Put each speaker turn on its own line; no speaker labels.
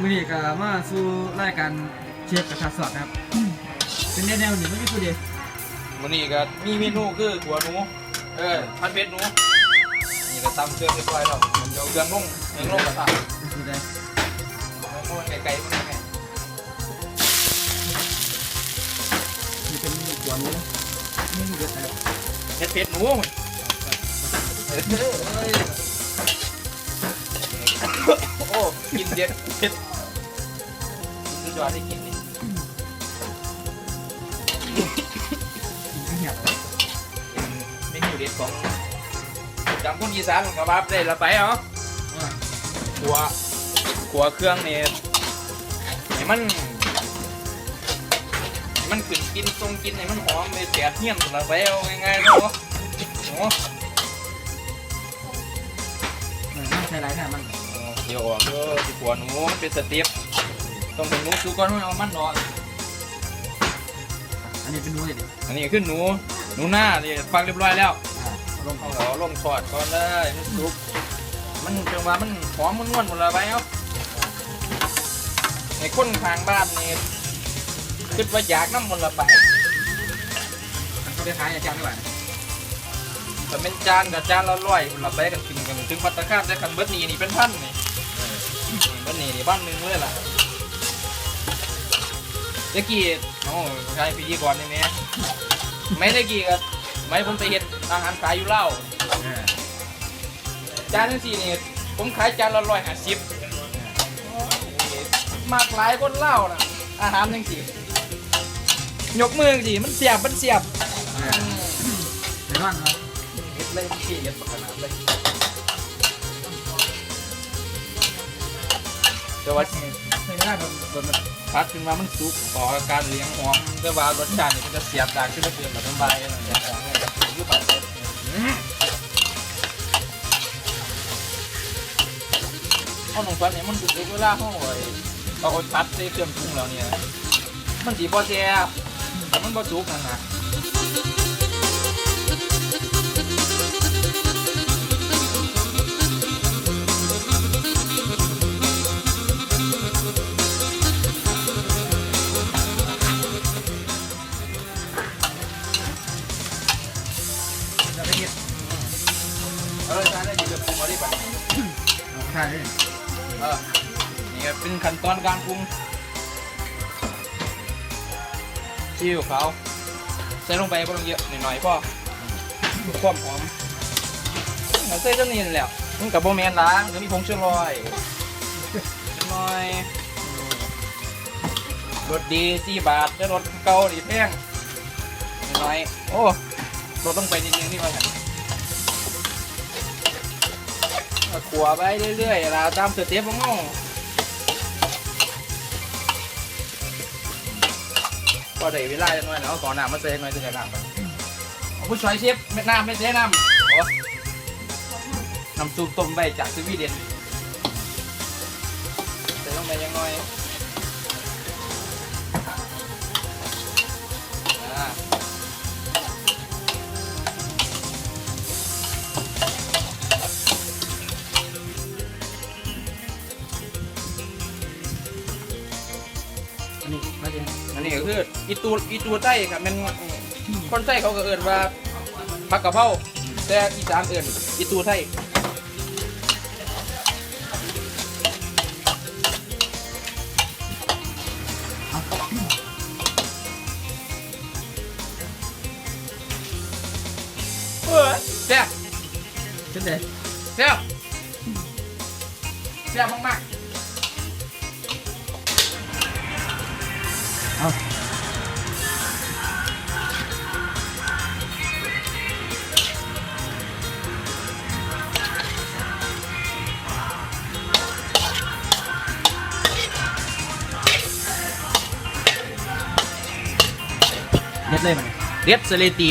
มือนี้ก็มาสู่รายการเชฟกระทะสดนะครับ เป็นแนวๆหนึ่งไม่ใช่ผู้เดียว
วันนี้ก็มีเมนูคือหัวหนูเออพันเป็ดหนูนี่ก็ตำเครื่องเรียบร้อยแล้วเดี๋ยวเครื่องลงเครื่องลงกระทะ
เป็นผู้ใด
โอ้ยไกลๆมันไง
นี่เป็นหัวหนูนี่เด็ดนะครับ
เผ็ดเผ็ดหนูเออเอ้ยโอ้กินเด็ดเผ็ดสุดยอดที่กินนี่
กินข้าวเหนียวเลย
เมนูเด็ดของจำคนอีสานของกับบ้าได้ละไปเหรอขัวขัวเครื่องนี่ให้มันให้มันขึ้นกินทรงกินให้มันหอมเลยแดดเหี้ยนละไปเอาง่ายๆเนาะ ด้อสิขัวหนูมันเป็นสเต็ปต้องเป็นหนูสุกก่อนมันเอามันเนาะ
อันนี้เป็นหนูเลยดิ
อันนี้ขึ้นหนูหนูหน้านี่ฟังเรียบร้อยแล้ว
อ่าเอาลง
เอาเราลงทอดก่อนเลยมันสุกมันจังว่ามันหอมมันนวลหมดละไปเอาในคนทางบ้านนี่คิดว่าอยากน้ำมันละไป
มันก็ไปขายอาจารย์ด้วย
แต่เป็นจานกับจานละร้อยเราไปกันกินกันถึงพัตตาคารได้คันเบิร์นี่นี่เป็นพันนี่เบิร์นี่นี่บ้านหนึงเลยล่ะตะกี้โอ้ใช่พิธีกรนี่แม่ไม่ตะกี้ก็ไม่ผมไปเห็ดอาหารขายอยู่เล่าว
เออ
จานทั้งสี่นี่ผมขายจานละร้อยห้าสิบมากหลายคนเล่าวนะอาหารทั้งสี่ยกมือสิมันเสียบมันเสียบ
เออเดี๋ยวนั่นครับ
เฮ็ดเลยพี่เฮ็ดปกติเลย แต่ว่า
เคยได้โดนโดนมัน
พัดขึ้นมามันสุกออกอาการเลี้ยงหอมแต่ว่ารสชาตินี่มันจะเสียบดากขึ้นมาเกินแบบน้ำใบอะไรอย่างเงี้ยอยู่ปากเอาหนุ่มฟันเนี่ยมันสุกเวลาเขาเอาไอ้เอาไปพัดใส่เครื่องปรุงแล้วเนี่ยมันสีบ่แซ่บแต่มันบ่สุกนั่นนะ
จะ เอ
อใช่ได้ยินกับปรุงมาดิป่ะ
เอาใช่เอ
อนี่ก็เป็นขั้นตอนการปรุงซีอิ๊วขาวใส่ลงไปบ่ต้องเยอะหน่อยๆพ่อความหอมเอาใส่จนนี้นั่นแหล้วมันกับโบแมนล้างจะมีผงชูรสจักหน่อยรสดีสี่บาทแล้วรสเก่าดีแพงหน่อยโอ้รสต้องไปนิดนึงนี่ว่าไง เอาขัวไปเรื่อยๆเราตามสเต็ปของเราพอได้เวลาจังหน่อยนะเอาก่อนน้ามาเซหน่อยจะได้น้ำไปเอาผู้ช่วยเชฟเม็ดน้ำไม่เซน้ำโอ้น้ำซุปต้มใบจากสวีเดนใส่ลงไปยังหน่อย
อันนี้ไม่เป็น
อันนี้ก็คืออีตูอีตูไส้ครับแมันคนไส้เขาก็เอิ่นว่าผักกะเพราแต่อีสานเอิ่นอีตูไส้เออแซ่บ
เช่นเดียว
แซ่บแซ่บมาก
เอาเด็ดเลยมัน
ๆ เด็ดเสเลตี